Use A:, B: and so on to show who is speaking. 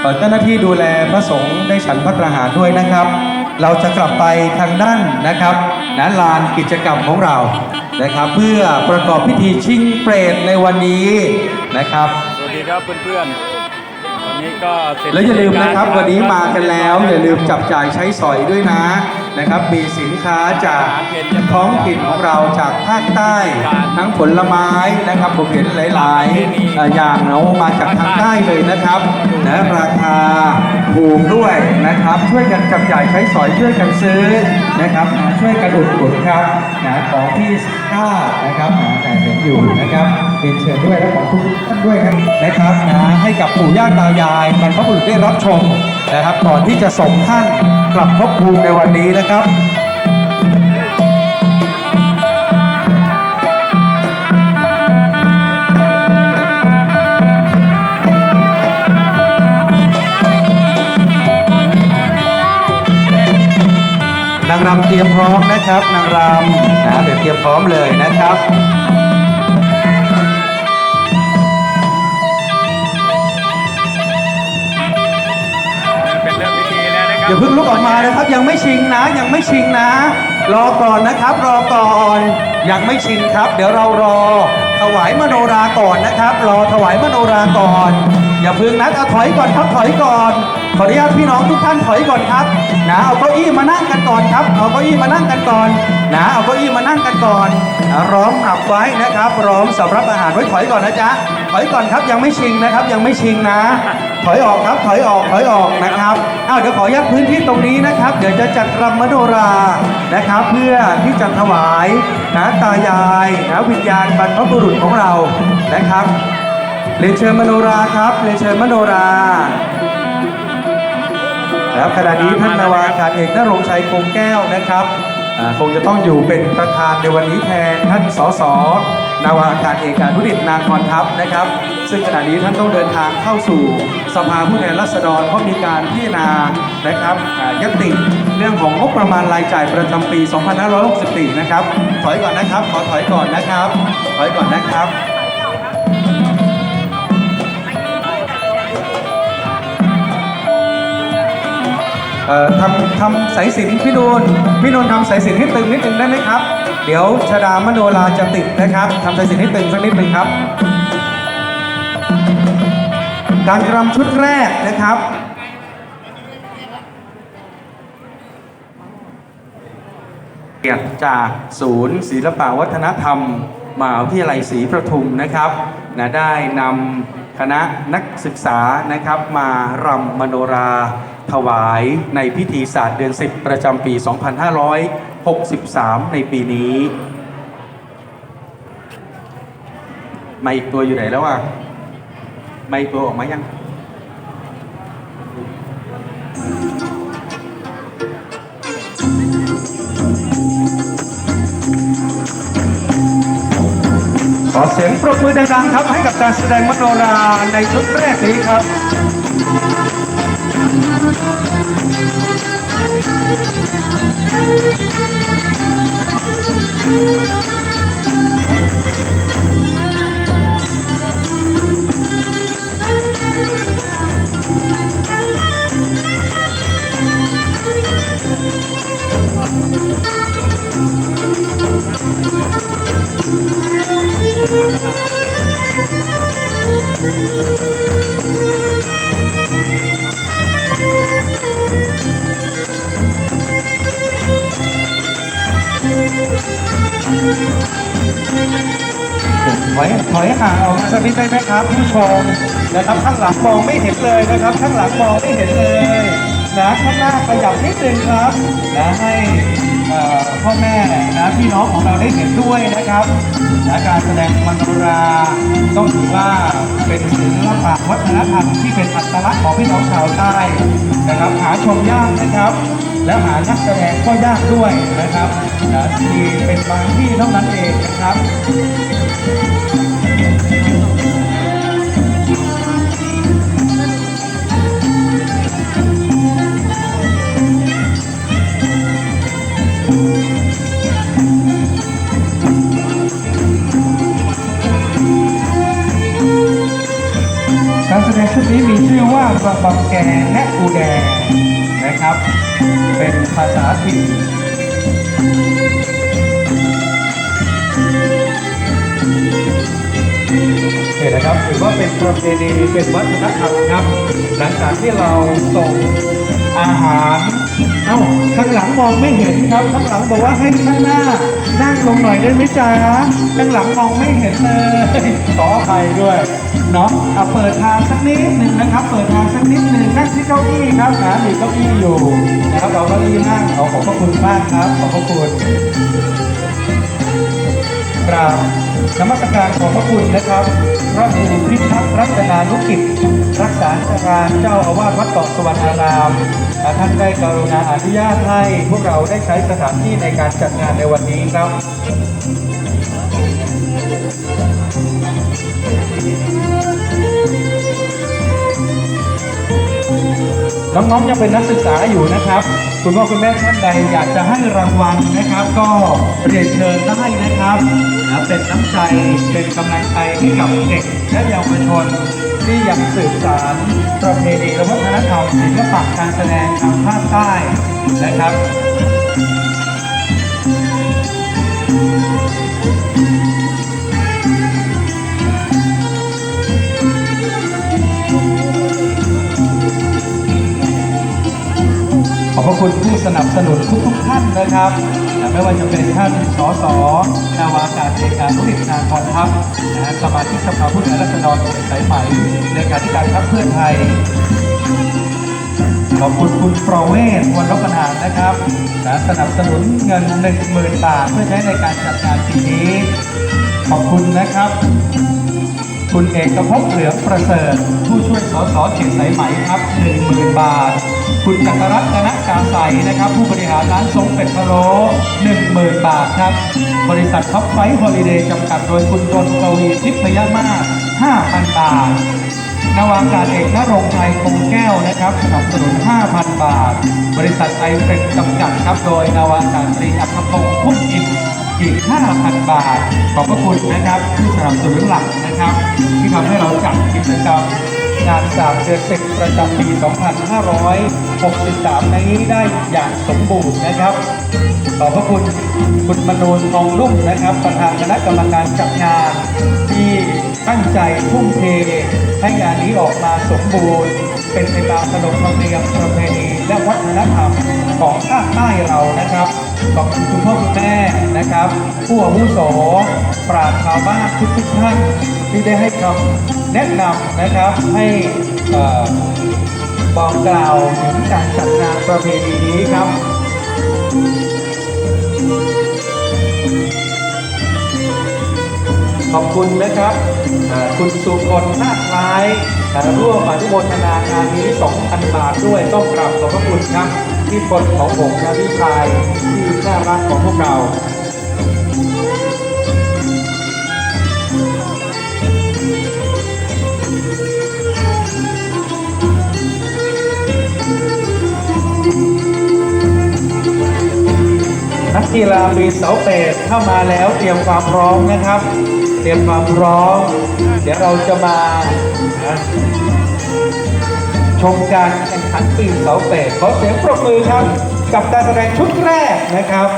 A: เอ่อเจ้าหน้าที่ดูแลพระสงฆ์ได้ฉันพัฒหารด้วยนะครับ เราจะกลับไปทางด้านนะครับนะลานกิจกรรมของเรานะครับ เพื่อประกอบพิธีชิงเปรตในวันนี้นะครับ
B: สวัสดีครับเพื่อนๆวันนี้ก็เสร็จ
A: แล้วอย่าลืมนะครับ
B: ก
A: วันนี้มากันแล้ว อย่าลืมจับจ่ายใช้สอยด้วยนะ นะครับมีสินค้าจากท้องถิ่นของเราจากภาคใต้ ทั้งผลไม้นะครับผมเห็นหลายๆเอ่ออย่างเนาะมาจากทางใต้เลยนะครับนะราคาถูกด้วยนะครับช่วยกันจับจ่ายใช้สอยช่วยกันซื้อนะครับนะช่วยกันอุดหนุนครับนะของที่สิบห้านะครับนะแต่เห็นอยู่นะครับเรียนเชิญด้วยและของทุกท่านด้วยครับนะครับนะให้กับปู่ย่าตายายบรรพบุรุษได้รับชมนะครับก่อนที่จะส่งท่านกลับภพภูมิในวันนี้นะครับนางรำเตรียมพร้อมนะครับนางรำนะเดี๋ยวเตรียมพร้อมเลยนะครับ
B: อ
A: ย่าเพิ่งลุกออกมานะครับ ยังไม่ชิงนะ ยังไม่ชิงนะ รอก่อนนะครับ รอก่อนยังไม่ชิงครับ เดี๋ยวเรารอ ถวายมโนราก่อนนะครับ รอถวายมโนราก่อน อย่าเพิ่งนะเอาถอยก่อนครับถอยก่อน ขออนุญาตพี่น้องทุกท่านถอยก่อนครับนะเอาเก้าอี้มานั่งกันก่อนครับ เอาเก้าอี้มานั่งกันก่อนนะเอาเก้าอี้มานั่งกันก่อนนะร้อมปรับไว้นะครับร้อมสำรับอาหารไว้ถอยก่อนนะจ๊ะถอยก่อนครับยังไม่ชิงนะครับ ยังไม่ชิงนะ ถอยออกครับถอยออกถอยออกนะครับอ้าวเดี๋ยวขออนุญาตพื้นที่ตรงนี้นะครับ เดี๋ยวจะจัดรำมโนรานะครับ เพื่อที่จะถวายนะตายายนะวิญญาณบรรพบุรุษของเรานะครับเรียนเชิญมโนราครับเรียนเชิญมโนรา แล้วขณะนี้ท่านนาวาอากาศเอกนรงชัยคงแก้วนะครับคงจะต้องอยู่เป็นประธานในวันนี้แทนท่านสสนาวาอากาศเอกอนุดิตนางคอนทัพนะครับ ซึ่งขณะนี้ท่านต้องเดินทางเข้าสู่สภาผู้แทนราษฎรเพราะมีการพิจารณานะครับยตติเรื่องของงบประมาณรายจ่ายประจำปี 2564 นะครับ ถอยก่อนนะครับ ขอถอยก่อนนะครับ ถอยก่อนนะครับ ทำทำสายสินพี่นูนพี่นูนทำสายสินให้ตึงนิดนึงได้ไหมครับ เดี๋ยวชดามโนราจะติดนะครับทำสายสินให้ตึงสักนิดนึงครับ การรำชุดแรกนะครับเกียรติจากศูนย์ศิลปวัฒนธรรมมหาวิทยาลัยศรีประทุมนะครับนะได้นำ คณะนักศึกษานะครับมารำมโนราถวายในพิธีศาสตร์เดือน 10 ประจำปี 2563 ในปีนี้ มาอีกตัวอยู่ไหนแล้วอะ มาอีกตัวออกมายัง สียงปรบมือดังๆครับให้กับการแสดงมโนราในชุดแรกนี้ครับ ถอยถอยห่างออกมาสักนิดได้ไหมครับผู้ชมนะครับข้างหลังมองไม่เห็นเลยนะครับ ข้างหลังมองไม่เห็นเลยนะข้างหน้าขยับนิดนึงครับนะให้อ่อ พ่อแม่นะพี่น้องของเราได้เห็นด้วยนะครับนะการแสดงมโนราต้องถือว่าเป็นศิลปะวัฒนธรรมที่เป็นอัตลักษณ์ของพี่น้องชาวใต้นะครับหาชมยากนะครับ และหานักแสดงก็ยากด้วยนะครับนะมีเป็นบางที่เท่านั้นเองนะครับ ชื่อว่าระบำแกและอูแดงนะครับ เป็นภาษาถิ่นเนี่ยนะครับถือว่าเป็นประเพณีเป็นวัฒนธรรมครับ หลังจากที่เราส่งอาหารเอ้าข้างหลังมองไม่เห็นครับข้างหลังบอกว่าให้ข้างหน้า นั่งลงหน่อยได้ไหมจ๊ะข้างหลังมองไม่เห็นเลยขออภัยด้วย เนาะเอาเปิดทางสักนิดหนึ่งนะครับ เปิดทางสักนิดหนึ่งนั่งที่เก้าอี้ครับนะมีเก้าอี้อยู่นะครับเราเก้าอี้นั่งขอขอบพระคุณมากครับ ขอบพระคุณกราบนมัสการขอบพระคุณนะครับ พระครูพิทักษ์รัตนานุกิจ รักษาการเจ้าอาวาสวัดเกาะสวรรณาราม ท่านได้กรุณาอนุญาตให้พวกเราได้ใช้สถานที่ในการจัดงานในวันนี้ครับ น้องๆยังเป็นนักศึกษาอยู่นะครับ คุณพ่อคุณแม่ท่านใดอยากจะให้รางวัลนะครับ ก็เรียนเชิญได้นะครับนะเป็นน้ำใจเป็นกำลังใจให้กับเด็กและเยาวชนที่ยังสืบสานประเพณีและวัฒนธรรมศิลปะการแสดงทางภาคใต้นะครับขอ พระคุณผู้สนับสนุนทุกๆท่านนะครับไม่ว่าจะเป็นท่านสสนาวากาศเอการผลิตงานกองทัพนะฮะสมาชิกสภาผู้แทนราษฎรเขตสายไหม่ในการที่การพรรคเพื่อไทยขอบคุณคุณประเวศวรรณพนานนะครับนะสนับสนุนเงิน 1 0,000 บาท เพื่อใช้ในการจัดงานปีนี้ ขอบคุณนะครับ คุณเอกภพเหลืองประเสริฐ ผู้ช่วยสสเขตสายไหมครับ10,000บาท คุณจักรรัตน์นกาใสนะครับ ผู้บริหารร้านทรงเป็ดพะโล้10,000บาทครับ บริษัทท็อปไฟท์ฮอลิเดย์จำกัดโดยคุณรนกวีทิพยมาศ5,000บาทนาวากาศเอกนรงค์ไทยคงแก้วนะครับสนับสนุน 5,000 บาท บริษัทไอเฟรกจำกัดครับโดยนาวากาศตรีอัครพงศ์พุ่มอินอีก 5,000 บาท ขอบพระคุณนะครับผู้สนับสนุนหลัก นะครับ ที่ทำให้เราจัดกิจกรรมงานสามเดือนสิบประจำปี 2563นี้ได้อย่างสมบูรณ์นะครับ ขอบพระคุณคุณมนูนทองลุ่มนะครับ ประธานคณะกรรมการจัดงาน ที่ตั้งใจทุ่มเทให้งานนี้ออกมาสมบูรณ์ เป็นไปตามขนบธรรมเนียมประเพณีและวัฒนธรรมของภาคใต้เรานะครับ ขอบคุณคุณพ่อคุณแม่นะครับ ผู้อาวุโสปราชญ์ชาวบ้านทุกทุกท่านที่ได้ให้คำแนะนำนะครับให้บอกกล่าวถึงการจัดงานประเพณีนี้ครับ ขอบคุณนะครับ คุณสุคนนาคล้ายร่วมอนุโมทนากานนี้2,000 บาทด้วยต้องกราบขอบพระคุณครับที่คนของผมและพี่ชายที่น่ารักของพวกเรา นักกีฬาปีเสาเปดเข้ามาแล้วเตรียมความพร้อมนะครับ เตรียมความพร้อม เดี๋ยวเราจะมาชมการแข่งขันปีเสาเปดขอเสียงปรบมือครับ กับการแสดงชุดแรกนะครับ